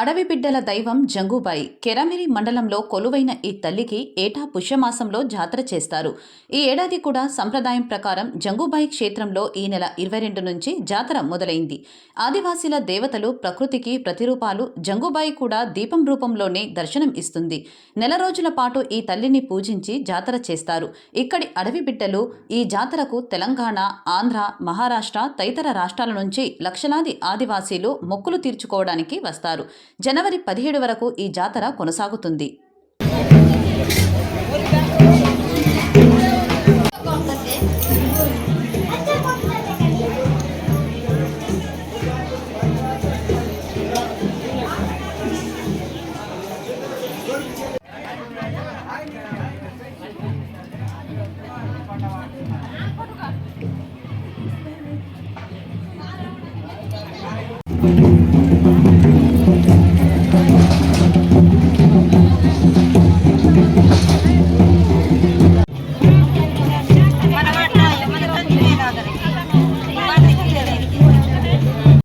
అడవి బిడ్డల దైవం జంగుబాయి కెరమిరి మండలంలో కొలువైన ఈ తల్లికి ఏటా పుష్యమాసంలో జాతర చేస్తారు. ఈ ఏడాది కూడా సంప్రదాయం ప్రకారం జంగుబాయి క్షేత్రంలో ఈ నెల ఇరవై రెండు నుంచి జాతర మొదలైంది. ఆదివాసీల దేవతలు ప్రకృతికి ప్రతిరూపాలు జంగుబాయి కూడా దీపం రూపంలోనే దర్శనం ఇస్తుంది. నెల రోజుల పాటు ఈ తల్లిని పూజించి జాతర చేస్తారు. ఇక్కడి అడవి బిడ్డలు ఈ జాతరకు తెలంగాణ ఆంధ్ర మహారాష్ట్ర తదితర రాష్ట్రాల నుంచి లక్షలాది ఆదివాసీలు మొక్కులు తీర్చుకోవడానికి వస్తారు. జనవరి పదిహేడు వరకు ఈ జాతర కొనసాగుతుంది